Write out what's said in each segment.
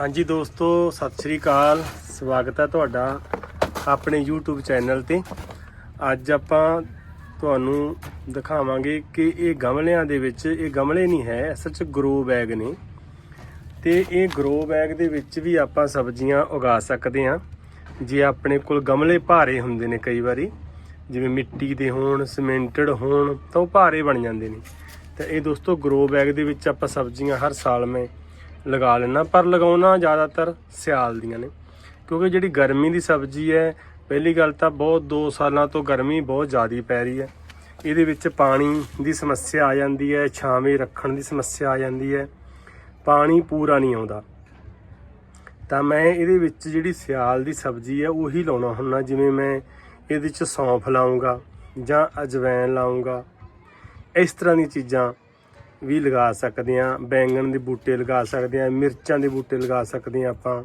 ਹਾਂਜੀ ਦੋਸਤੋ, ਸਤਿ ਸ਼੍ਰੀ ਅਕਾਲ। ਸਵਾਗਤ ਹੈ ਤੁਹਾਡਾ ਆਪਣੇ YouTube ਚੈਨਲ ਤੇ। ਅੱਜ ਆਪਾਂ ਤੁਹਾਨੂੰ ਦਿਖਾਵਾਂਗੇ ਕਿ ਇਹ ਗਮਲਿਆਂ ਦੇ ਵਿੱਚ, ਇਹ ਗਮਲੇ ਨਹੀਂ ਹੈ, ਅਸਲ 'ਚ ਗਰੋ ਬੈਗ ਨੇ। ਤੇ ਇਹ ਗਰੋ ਬੈਗ ਦੇ ਵਿੱਚ ਵੀ ਆਪਾਂ ਸਬਜ਼ੀਆਂ ਉਗਾ ਸਕਦੇ ਹਾਂ। ਜੇ ਆਪਣੇ ਕੋਲ ਗਮਲੇ ਭਾਰੇ ਹੁੰਦੇ ਨੇ ਕਈ ਵਾਰੀ, ਜਿਵੇਂ ਮਿੱਟੀ ਦੇ ਹੋਣ ਸਿਮੈਂਟਡ ਹੋਣ, ਤਾਂ ਉਹ ਭਾਰੇ ਬਣ ਜਾਂਦੇ ਨੇ। ਤਾਂ ਇਹ ਦੋਸਤੋ ਗਰੋ ਬੈਗ ਦੇ ਵਿੱਚ ਆਪਾਂ ਸਬਜ਼ੀਆਂ ਹਰ ਸਾਲ ਮੈਂ ਲਗਾ ਲੈਣਾ ਪਰ ਲਗਾਉਣਾ ਜ਼ਿਆਦਾਤਰ ਸਿਆਲ ਦੀਆਂ ਨੇ। ਕਿਉਂਕਿ ਜਿਹੜੀ ਗਰਮੀ ਦੀ ਸਬਜ਼ੀ ਹੈ, ਪਹਿਲੀ ਗੱਲ ਤਾਂ ਬਹੁਤ 2 ਸਾਲਾਂ ਤੋਂ ਗਰਮੀ ਬਹੁਤ ਜ਼ਿਆਦਾ ਪੈ ਰਹੀ ਹੈ। ਇਹਦੇ ਵਿੱਚ ਪਾਣੀ ਦੀ ਸਮੱਸਿਆ ਆ ਜਾਂਦੀ ਹੈ, ਛਾਵੇਂ ਰੱਖਣ ਦੀ ਸਮੱਸਿਆ ਆ ਜਾਂਦੀ ਹੈ। ਪਾਣੀ ਪੂਰਾ ਨਹੀਂ ਆਉਂਦਾ। ਤਾਂ ਮੈਂ ਇਹਦੇ ਵਿੱਚ ਜਿਹੜੀ ਸਿਆਲ ਦੀ ਸਬਜ਼ੀ ਹੈ, ਉਹੀ ਲਾਉਣਾ ਹੁੰਦਾ, ਜਿਵੇਂ ਮੈਂ ਇਹਦੇ ਵਿੱਚ ਸੌਂਫ ਲਾਉਂਗਾ ਜਾਂ ਅਜਵੈਨ ਲਾਉਂਗਾ ਇਸ ਤਰ੍ਹਾਂ ਦੀਆਂ ਚੀਜ਼ਾਂ ਵੀ ਲਗਾ ਸਕਦੇ ਆ ਬੈਂਗਣ ਦੇ ਬੂਟੇ ਲਗਾ ਸਕਦੇ ਆ ਮਿਰਚਾਂ ਦੇ ਬੂਟੇ ਲਗਾ ਸਕਦੇ ਆ ਆਪਾਂ।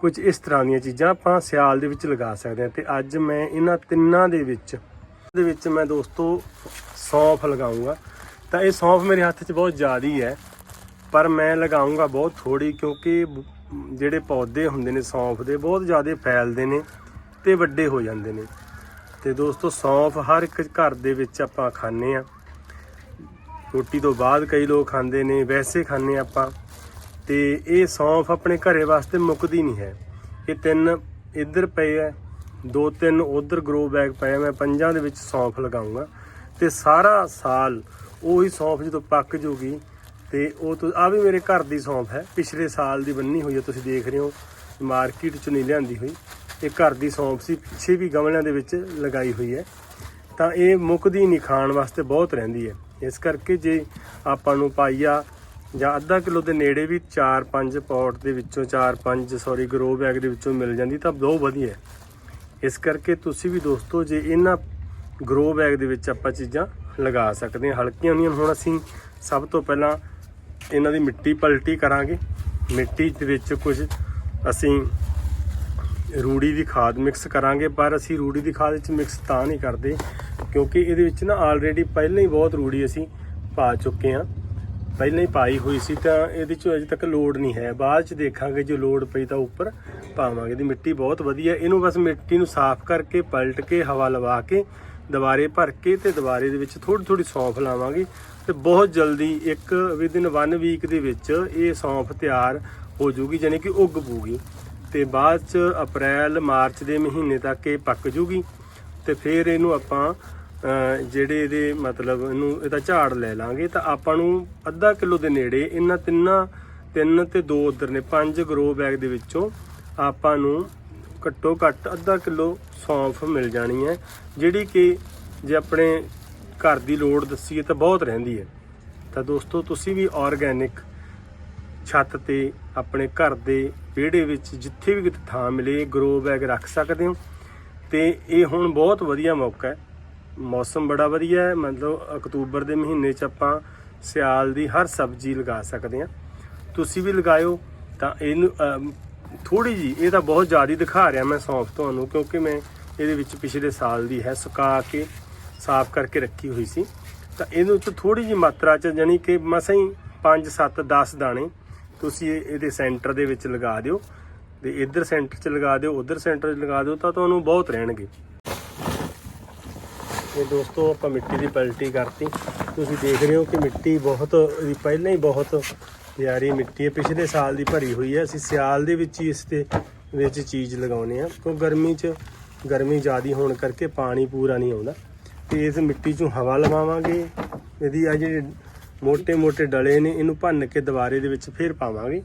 ਕੁਝ ਇਸ ਤਰ੍ਹਾਂ ਦੀਆਂ ਚੀਜ਼ਾਂ ਆਪਾਂ ਸਿਆਲ ਦੇ ਵਿੱਚ ਲਗਾ ਸਕਦੇ ਆ ਤੇ ਅੱਜ ਮੈਂ ਇਹਨਾਂ ਤਿੰਨਾਂ ਦੇ ਵਿੱਚ ਦੇ ਵਿੱਚ ਮੈਂ ਦੋਸਤੋ ਸੌਂਫ ਲਗਾਉਂਗਾ ਤਾਂ ਇਹ ਸੌਂਫ ਮੇਰੇ ਹੱਥ 'ਚ ਬਹੁਤ ਜ਼ਿਆਦੀ ਹੈ, ਪਰ ਮੈਂ ਲਗਾਉਂਗਾ ਬਹੁਤ ਥੋੜੀ ਕਿਉਂਕਿ ਜਿਹੜੇ ਪੌਦੇ ਹੁੰਦੇ ਨੇ ਸੌਂਫ ਦੇ ਬਹੁਤ ਜ਼ਿਆਦਾ ਫੈਲਦੇ ਨੇ ਤੇ ਵੱਡੇ ਹੋ ਜਾਂਦੇ ਨੇ। ਤੇ ਦੋਸਤੋ ਸੌਂਫ ਹਰ ਇੱਕ ਘਰ ਦੇ ਵਿੱਚ ਆਪਾਂ ਖਾਂਦੇ ਆ ਰੋਟੀ ਤੋਂ ਬਾਅਦ ਕਈ ਲੋਕ ਖਾਂਦੇ ਨੇ, ਵੈਸੇ ਖਾਂਦੇ ਆਪਾਂ। ਤੇ ਇਹ ਸੌਂਫ ਆਪਣੇ ਘਰੇ ਵਾਸਤੇ ਮੁੱਕਦੀ ਨਹੀਂ ਹੈ। ਇਹ ਤਿੰਨ ਇੱਧਰ ਪਏ ਐ ਦੋ ਤਿੰਨ ਉਧਰ ਗਰੋ ਬੈਗ ਪਏ ਮੈਂ ਪੰਜਾਂ ਦੇ ਵਿੱਚ ਸੌਂਫ ਲਗਾਉਂਗਾ ਤੇ ਸਾਰਾ ਸਾਲ ਉਹੀ ਸੌਂਫ ਜਦੋਂ ਪੱਕ ਜੂਗੀ, ਤੇ ਉਹ ਤੋਂ ਆ ਵੀ ਮੇਰੇ ਘਰ ਦੀ ਸੌਂਫ ਹੈ। ਪਿਛਲੇ ਸਾਲ ਦੀ ਬੰਨੀ ਹੋਈ ਹੈ, ਤੁਸੀਂ ਦੇਖ ਰਹੇ ਹੋ ਮਾਰਕੀਟ ਚ ਨਹੀਂ ਲਿਆਂਦੀ ਹੋਈ। ਇਹ ਘਰ ਦੀ ਸੌਂਫ ਸੀ, ਪਿੱਛੇ ਵੀ ਗਮਲਿਆਂ ਦੇ ਵਿੱਚ ਲਗਾਈ ਹੋਈ ਹੈ। ਤਾਂ ਇਹ ਮੁੱਕਦੀ ਨਹੀਂ ਖਾਣ ਵਾਸਤੇ ਬਹੁਤ ਰਹਿੰਦੀ ਹੈ। ਇਸ ਕਰਕੇ ਜੇ ਆਪਾਂ ਨੂੰ ਪਾਈਆ ਜਾਂ ਅੱਧਾ ਕਿਲੋ ਦੇ ਨੇੜੇ ਵੀ 4-5 ਪੌਟ ਦੇ ਵਿੱਚੋਂ 4-5 ਸੌਰੀ ਗਰੋ ਬੈਗ ਦੇ ਵਿੱਚੋਂ ਮਿਲ ਜਾਂਦੀ ਤਾਂ ਬਹੁਤ ਵਧੀਆ ਇਸ ਕਰਕੇ ਤੁਸੀਂ ਵੀ ਦੋਸਤੋ ਜੇ ਇਹਨਾਂ ਗਰੋ ਬੈਗ ਦੇ ਵਿੱਚ ਆਪਾਂ ਚੀਜ਼ਾਂ ਲਗਾ ਸਕਦੇ ਹਾਂ। ਹਲਕੀਆਂ ਹੁੰਦੀਆਂ ਹੁਣ ਅਸੀਂ ਸਭ ਤੋਂ ਪਹਿਲਾਂ ਇਹਨਾਂ ਦੀ ਮਿੱਟੀ ਪਲਟੀ ਕਰਾਂਗੇ। ਮਿੱਟੀ ਦੇ ਵਿੱਚ ਕੁਝ ਅਸੀਂ ਰੂੜੀ ਦੀ ਖਾਦ ਮਿਕਸ ਕਰਾਂਗੇ, ਪਰ ਅਸੀਂ ਰੂੜੀ ਦੀ ਖਾਦ ਵਿੱਚ ਮਿਕਸ ਤਾਂ ਨਹੀਂ ਕਰਦੇ, ਕਿਉਂਕਿ ਇਹਦੇ ਵਿੱਚ ਨਾ ਆਲਰੇਡੀ ਪਹਿਲਾਂ ਹੀ ਬਹੁਤ ਰੂੜੀ ਅਸੀਂ ਪਾ ਚੁੱਕੇ ਹਾਂ। ਪਹਿਲਾਂ ਹੀ ਪਾਈ ਹੋਈ ਸੀ ਤਾਂ ਇਹਦੇ ਚ ਅਜੇ ਤੱਕ ਲੋਡ ਨਹੀਂ ਹੈ। ਬਾਅਦ ਚ ਦੇਖਾਂਗੇ ਜੇ ਲੋਡ ਪਈ ਤਾਂ ਉੱਪਰ ਪਾਵਾਂਗੇ। ਇਹਦੀ ਮਿੱਟੀ ਬਹੁਤ ਵਧੀਆ, ਇਹਨੂੰ ਬਸ ਮਿੱਟੀ ਨੂੰ ਸਾਫ਼ ਕਰਕੇ, ਪਲਟ ਕੇ, ਹਵਾ ਲਵਾ ਕੇ, ਦੁਬਾਰੇ ਭਰ ਕੇ ਤੇ ਦੁਬਾਰੇ ਦੇ ਵਿੱਚ ਥੋੜੀ ਥੋੜੀ ਸੌਂਫ ਲਾਵਾਂਗੇ ਤੇ ਬਹੁਤ ਜਲਦੀ ਇੱਕ ਵਿਦਿਨ 1 ਵੀਕ ਦੇ ਵਿੱਚ ਇਹ ਸੌਂਫ ਤਿਆਰ ਹੋ ਜੂਗੀ ਯਾਨੀ ਕਿ ਉੱਗ ਪੂਗੀ ਤੇ ਬਾਅਦ ਚ ਅਪ੍ਰੈਲ, ਮਾਰਚ ਦੇ ਮਹੀਨੇ ਤੱਕ ਇਹ ਪੱਕ ਜੂਗੀ ਤੇ ਫਿਰ ਇਹਨੂੰ ਆਪਾਂ ਜਿਹੜੇ ਇਹਦੇ ਮਤਲਬ ਇਹਨੂੰ ਇਹਦਾ ਝਾੜ ਲੈ ਲਾਂਗੇ ਤਾਂ ਆਪਾਂ ਨੂੰ ਅੱਧਾ ਕਿਲੋ ਦੇ ਨੇੜੇ ਇਹਨਾਂ ਤਿੰਨਾਂ, ਤਿੰਨ ਤੇ ਦੋ ਉਧਰ ਨੇ, ਪੰਜ ਗਰੋ ਬੈਗ ਦੇ ਵਿੱਚੋਂ ਆਪਾਂ ਨੂੰ ਘੱਟੋ ਘੱਟ ਅੱਧਾ ਕਿਲੋ ਸੌਂਫ ਮਿਲ ਜਾਣੀ ਹੈ, ਜਿਹੜੀ ਕਿ ਜੇ ਆਪਣੇ ਘਰ ਦੀ ਲੋੜ ਦੱਸੀਏ ਤਾਂ ਬਹੁਤ ਰਹਿੰਦੀ ਹੈ। ਤਾਂ ਦੋਸਤੋ, ਤੁਸੀਂ ਵੀ ਆਰਗੈਨਿਕ ਛੱਤ ਤੇ ਆਪਣੇ ਘਰ ਦੇ ਵਿਹੜੇ ਵਿੱਚ ਜਿੱਥੇ ਵੀ ਕਿਤੇ ਥਾਂ ਮਿਲੇ ਗਰੋ ਬੈਗ ਰੱਖ ਸਕਦੇ ਹੋ। ਤੇ ਇਹ ਹੁਣ ਬਹੁਤ ਵਧੀਆ ਮੌਕਾ ਹੈ। ਮੌਸਮ ਬੜਾ ਵਧੀਆ ਹੈ। ਮਤਲਬ ਅਕਤੂਬਰ ਦੇ ਮਹੀਨੇ 'ਚ ਆਪਾਂ ਸਿਆਲ ਦੀ ਹਰ ਸਬਜ਼ੀ ਲਗਾ ਸਕਦੇ ਹਾਂ। ਤੁਸੀਂ ਵੀ ਲਗਾਇਓ ਤਾਂ ਇਹਨੂੰ ਥੋੜੀ ਜੀ ਇਹ ਤਾਂ ਬਹੁਤ ਜ਼ਿਆਦਾ ਦਿਖਾ ਰਿਹਾ ਮੈਂ ਸੌਂਫ ਤੁਹਾਨੂੰ, ਕਿਉਂਕਿ ਮੈਂ ਇਹਦੇ ਵਿੱਚ ਪਿਛਲੇ ਸਾਲ ਦੀ ਹੈ, ਸੁਕਾ ਕੇ ਸਾਫ਼ ਕਰਕੇ ਰੱਖੀ ਹੋਈ ਸੀ। ਤਾਂ ਇਹਦੇ ਵਿੱਚ ਥੋੜੀ ਜੀ ਮਾਤਰਾ ਚ ਜਾਨੀ ਕਿ ਮਸਾਂ ਹੀ 5 7 10 ਦਾਣੇ ਤੁਸੀਂ ਇਹ- ਇਹਦੇ ਸੈਂਟਰ ਦੇ ਵਿੱਚ ਲਗਾ ਦਿਓ ਤੇ ਇੱਧਰ ਸੈਂਟਰ 'ਚ ਲਗਾ ਦਿਓ, ਉਧਰ ਸੈਂਟਰ 'ਚ ਲਗਾ ਦਿਓ, ਤਾਂ ਤੁਹਾਨੂੰ ਬਹੁਤ ਰਹਿਣਗੇ। ਇਹ ਦੋਸਤੋ, ਆਪਾਂ ਮਿੱਟੀ ਦੀ ਪਲਟੀ ਕਰਤੀ। ਤੁਸੀਂ ਦੇਖ ਰਹੇ ਹੋ ਕਿ ਮਿੱਟੀ ਬਹੁਤ ਇਹਦੀ ਪਹਿਲਾਂ ਹੀ ਬਹੁਤ ਪਿਆਰੀ ਮਿੱਟੀ ਹੈ। ਪਿਛਲੇ ਸਾਲ ਦੀ ਭਰੀ ਹੋਈ ਹੈ। ਅਸੀਂ ਸਿਆਲ ਦੇ ਵਿੱਚ ਹੀ ਇਸ ਤੇ ਵਿੱਚ ਚੀਜ਼ ਲਗਾਉਨੇ ਆ ਕਿਉਂ ਗਰਮੀ 'ਚ ਗਰਮੀ ਜ਼ਿਆਦੀ ਹੋਣ ਕਰਕੇ ਪਾਣੀ ਪੂਰਾ ਨਹੀਂ ਆਉਂਦਾ। ਤੇ ਇਸ ਮਿੱਟੀ 'ਚੋਂ ਹਵਾ ਲਵਾਵਾਂਗੇ। ਇਹਦੀ ਆ ਜਿਹੜੀ ਮੋٹے-ਮੋٹے ਡਲੇ ਨੇ, ਇਹਨੂੰ ਭੰਨ ਕੇ ਦੁਬਾਰੇ ਦੇ ਵਿੱਚ ਫੇਰ ਪਾਵਾਂਗੇ।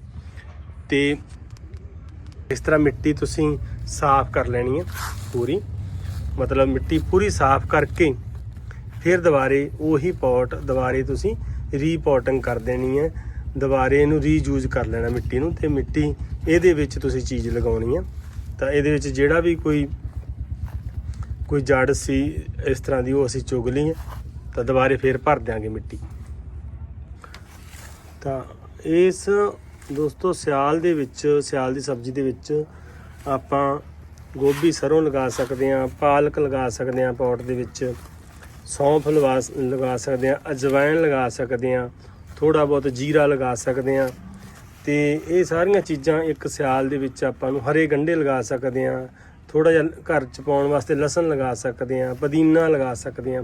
ਤੇ ਇਸ ਤਰ੍ਹਾਂ ਮਿੱਟੀ ਤੁਸੀਂ ਸਾਫ਼ ਕਰ ਲੈਣੀ ਹੈ ਪੂਰੀ। ਮਤਲਬ ਮਿੱਟੀ ਪੂਰੀ ਸਾਫ਼ ਕਰਕੇ ਫਿਰ ਦੁਬਾਰੇ ਉਹੀ ਪੌਟ ਦੁਬਾਰੇ ਤੁਸੀਂ ਰੀਪੋਟਿੰਗ ਕਰ ਦੇਣੀ ਹੈ ਦੁਬਾਰੇ ਇਹਨੂੰ ਰੀਯੂਜ਼ ਕਰ ਲੈਣਾ ਮਿੱਟੀ ਨੂੰ ਤੇ ਮਿੱਟੀ ਇਹਦੇ ਵਿੱਚ ਤੁਸੀਂ ਚੀਜ਼ ਲਗਾਉਣੀ ਹੈ ਤਾਂ ਇਹਦੇ ਵਿੱਚ ਜਿਹੜਾ ਵੀ ਕੋਈ ਕੋਈ ਜੜ ਸੀ, ਇਸ ਤਰ੍ਹਾਂ ਦੀ ਉਹ ਅਸੀਂ ਚੁਗ ਲਈ ਤਾਂ ਦੁਬਾਰੇ ਫੇਰ ਭਰ ਦਿਆਂਗੇ ਮਿੱਟੀ। ਤਾਂ ਇਸ ਦੋਸਤੋ, ਸਿਆਲ ਦੇ ਵਿੱਚ, ਸਿਆਲ ਦੀ ਸਬਜ਼ੀ ਦੇ ਵਿੱਚ ਆਪਾਂ ਗੋਭੀ ਸਰੋਂ ਲਗਾ ਸਕਦੇ ਹਾਂ, ਪਾਲਕ ਲਗਾ ਸਕਦੇ ਹਾਂ ਪੌਟ ਦੇ ਵਿੱਚ, ਸੌਂਫ ਲਗਾ ਲਗਾ ਸਕਦੇ ਹਾਂ ਅਜਵਾਇਣ ਲਗਾ ਸਕਦੇ ਹਾਂ ਥੋੜਾ ਬਹੁਤ ਜੀਰਾ ਲਗਾ ਸਕਦੇ ਹਾਂ ਤੇ ਇਹ ਸਾਰੀਆਂ ਚੀਜ਼ਾਂ ਇੱਕ ਸਿਆਲ ਦੇ ਵਿੱਚ ਆਪਾਂ ਨੂੰ ਹਰੇ ਗੰਢੇ ਲਗਾ ਸਕਦੇ ਹਾਂ ਥੋੜਾ ਜਿਹਾ ਘਰ ਚ ਪਾਉਣ ਵਾਸਤੇ ਲਸਣ ਲਗਾ ਸਕਦੇ ਹਾਂ, ਪੁਦੀਨਾ ਲਗਾ ਸਕਦੇ ਹਾਂ,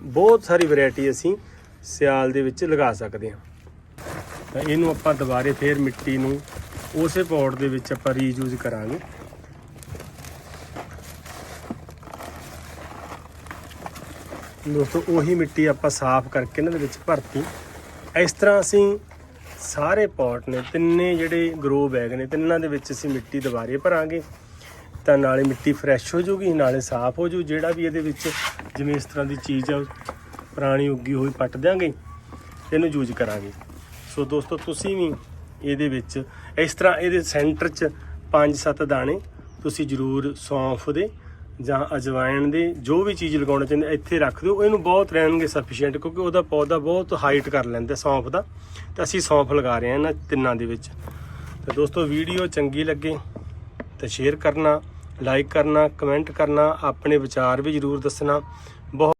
ਬਹੁਤ ਸਾਰੀ ਵੈਰਾਈਟੀ ਅਸੀਂ ਸਿਆਲ ਦੇ ਵਿੱਚ ਲਗਾ ਸਕਦੇ ਹਾਂ। ਤਾਂ ਇਹਨੂੰ ਆਪਾਂ ਦੁਬਾਰੇ ਫੇਰ ਮਿੱਟੀ ਨੂੰ ਉਸੇ ਪੌਟ ਦੇ ਵਿੱਚ ਆਪਾਂ ਰੀਯੂਜ਼ ਕਰਾਂਗੇ। ਦੋਸਤੋ, ਉਹੀ ਮਿੱਟੀ ਆਪਾਂ ਸਾਫ਼ ਕਰਕੇ ਇਹਨਾਂ ਦੇ ਵਿੱਚ ਭਰਤੀ। ਇਸ ਤਰ੍ਹਾਂ ਅਸੀਂ ਸਾਰੇ ਪੌਟ ਨੇ, ਤਿੰਨੇ ਜਿਹੜੇ ਗਰੋ ਬੈਗ ਨੇ, ਤਿੰਨਾਂ ਦੇ ਵਿੱਚ ਅਸੀਂ ਮਿੱਟੀ ਦੁਬਾਰੇ ਭਰਾਂਗੇ। ਤਾਂ ਨਾਲੇ ਮਿੱਟੀ ਫਰੈਸ਼ ਹੋ ਜਾਊਗੀ, ਨਾਲੇ ਸਾਫ਼ ਹੋ ਜੂ ਜਿਹੜਾ ਵੀ ਇਹਦੇ ਵਿੱਚ ਜਿਵੇਂ ਇਸ ਤਰ੍ਹਾਂ ਦੀ ਚੀਜ਼ ਆ, ਪੁਰਾਣੀ ਉੱਗੀ ਹੋਈ, ਪੱਟ ਦਿਆਂਗੇ, ਇਹਨੂੰ ਯੂਜ਼ ਕਰਾਂਗੇ। ਸੋ ਦੋਸਤੋ, ਤੁਸੀਂ ਵੀ ਇਹਦੇ ਵਿੱਚ ਇਸ ਤਰ੍ਹਾਂ ਇਹਦੇ ਸੈਂਟਰ 'ਚ 5-7 ਦਾਣੇ ਤੁਸੀਂ ਜ਼ਰੂਰ ਸੌਂਫ ਦੇ ਜਾਂ ਅਜਵਾਇਣ ਦੇ, ਜੋ ਵੀ ਚੀਜ਼ ਲਗਾਉਣਾ ਚਾਹੁੰਦੇ ਇੱਥੇ ਰੱਖ ਦਿਓ। ਇਹਨੂੰ ਬਹੁਤ ਰਹਿਣਗੇ ਸਫੀਸ਼ੀਐਂਟ ਕਿਉਂਕਿ ਉਹਦਾ ਪੌਦਾ ਬਹੁਤ ਹਾਈਟ ਕਰ ਲੈਂਦਾ ਸੌਂਫ ਦਾ। ਤਾਂ ਅਸੀਂ ਸੌਂਫ ਲਗਾ ਰਹੇ ਹਾਂ ਇਹਨਾਂ ਤਿੰਨਾਂ ਦੇ ਵਿੱਚ। ਤਾਂ ਦੋਸਤੋ, ਵੀਡੀਓ ਚੰਗੀ ਲੱਗੇ ਤਾਂ ਸ਼ੇਅਰ ਕਰਨਾ ਲਾਈਕ ਕਰਨਾ ਕਮੈਂਟ ਕਰਨਾ, ਆਪਣੇ ਵਿਚਾਰ ਵੀ ਜ਼ਰੂਰ ਦੱਸਣਾ। ਬਹੁਤ